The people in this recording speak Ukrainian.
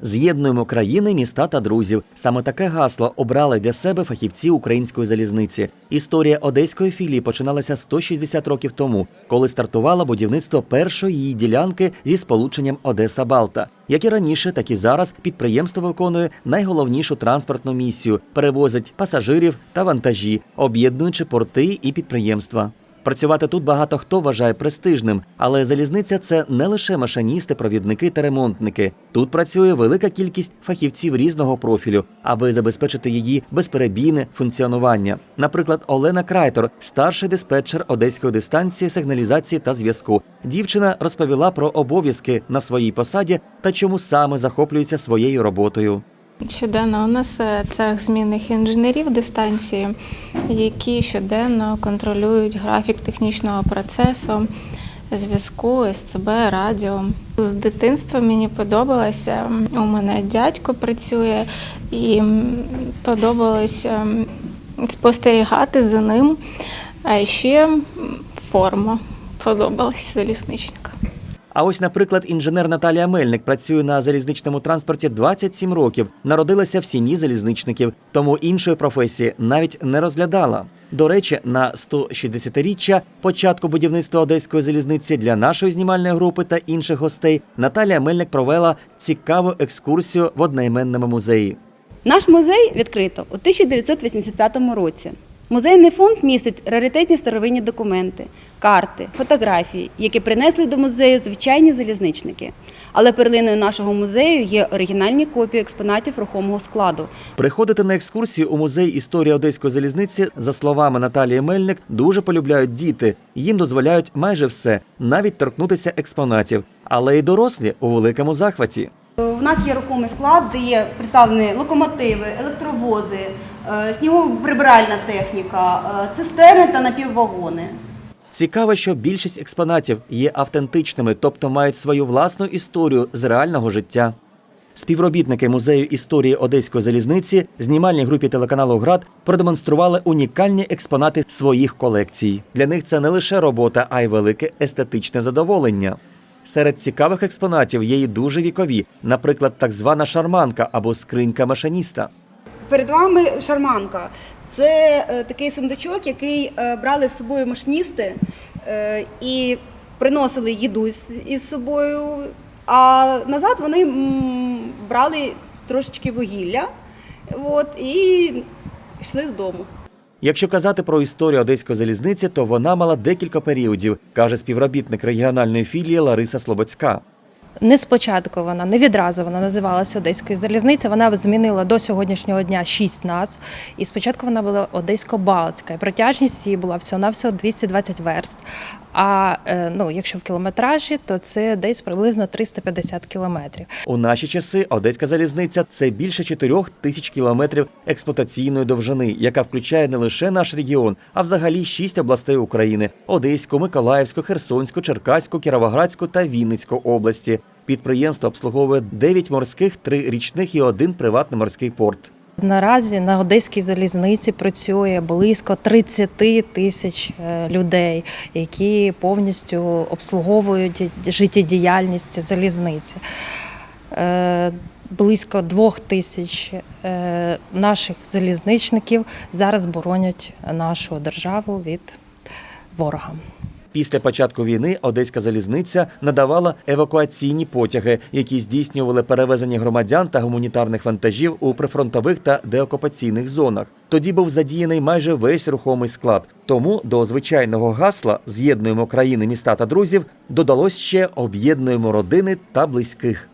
З'єднуємо країни, міста та друзів. Саме таке гасло обрали для себе фахівці української залізниці. Історія одеської філії починалася 160 років тому, коли стартувало будівництво першої її ділянки зі сполученням Одеса Балта. Як і раніше, так і зараз підприємство виконує найголовнішу транспортну місію перевозить пасажирів та вантажі, об'єднуючи порти і підприємства. Працювати тут багато хто вважає престижним, але залізниця це не лише машиністи, провідники та ремонтники. Тут працює велика кількість фахівців різного профілю, аби забезпечити її безперебійне функціонування. Наприклад, Олена Крайтор, старший диспетчер одеської дистанції сигналізації та зв'язку. Дівчина розповіла про обов'язки на своїй посаді та чому саме захоплюється своєю роботою. Щоденно у нас цех змінних інженерів дистанції, які щоденно контролюють графік технічного процесу, зв'язку, СЦБ, радіо. З дитинства мені подобалося. У мене дядько працює і м, подобалось ем, спостерігати за ним. А ще форма подобалась залізничника. А ось, наприклад, інженер Наталія Мельник працює на залізничному транспорті 27 років, народилася в сім'ї залізничників, тому іншої професії навіть не розглядала. До речі, на 160-річчя початку будівництва одеської залізниці для нашої знімальної групи та інших гостей Наталія Мельник провела цікаву екскурсію в одноіменному музеї. Наш музей відкрито у 1985 році. Музейний фонд містить раритетні старовинні документи, карти, фотографії, які принесли до музею звичайні залізничники. Але перлиною нашого музею є оригінальні копії експонатів рухомого складу. Приходити на екскурсію у музей історії одеської залізниці, за словами Наталії Мельник, дуже полюбляють діти. Їм дозволяють майже все, навіть торкнутися експонатів. Але й дорослі у великому захваті. У нас є рухомий склад, де є представлені локомотиви, електровози, е, снігоприбиральна техніка, е, цистерни та напіввагони. Цікаво, що більшість експонатів є автентичними, тобто мають свою власну історію з реального життя. Співробітники музею історії Одеської залізниці знімальній групі телеканалу Град продемонстрували унікальні експонати своїх колекцій. Для них це не лише робота, а й велике естетичне задоволення. Серед цікавих експонатів є й дуже вікові, наприклад, так звана шарманка або скринька машиніста. Перед вами шарманка. Це е, такий сундучок, який е, брали з собою машиністи е, і приносили їду із собою. А назад вони брали трошечки вугілля от, і йшли додому. Якщо казати про історію одеської залізниці, то вона мала декілька періодів, каже співробітник регіональної філії Лариса Слободська. Не спочатку вона, не відразу вона називалася Одеською залізницею. Вона змінила до сьогоднішнього дня шість назв. І спочатку вона була Одесько-Балтська. Протяжність її була всього-навсього 220 верст. А е, ну, якщо в кілометражі, то це десь приблизно 350 кілометрів. У наші часи Одеська залізниця це більше 4 тисяч кілометрів експлуатаційної довжини, яка включає не лише наш регіон, а взагалі шість областей України: Одеську, Миколаївську, Херсонську, Черкаську, Кіровоградську та Вінницьку області. Підприємство обслуговує 9 морських, 3 річних і один приватний морський порт. Наразі на Одеській залізниці працює близько 30 тисяч е, людей, які повністю обслуговують життєдіяльність залізниці. Е, Близько двох тисяч е, наших залізничників зараз боронять нашу державу від ворога. Після початку війни Одеська залізниця надавала евакуаційні потяги, які здійснювали перевезення громадян та гуманітарних вантажів у прифронтових та деокупаційних зонах. Тоді був задіяний майже весь рухомий склад. Тому до звичайного гасла З'єднуємо країни, міста та друзів додалось ще об'єднуємо родини та близьких.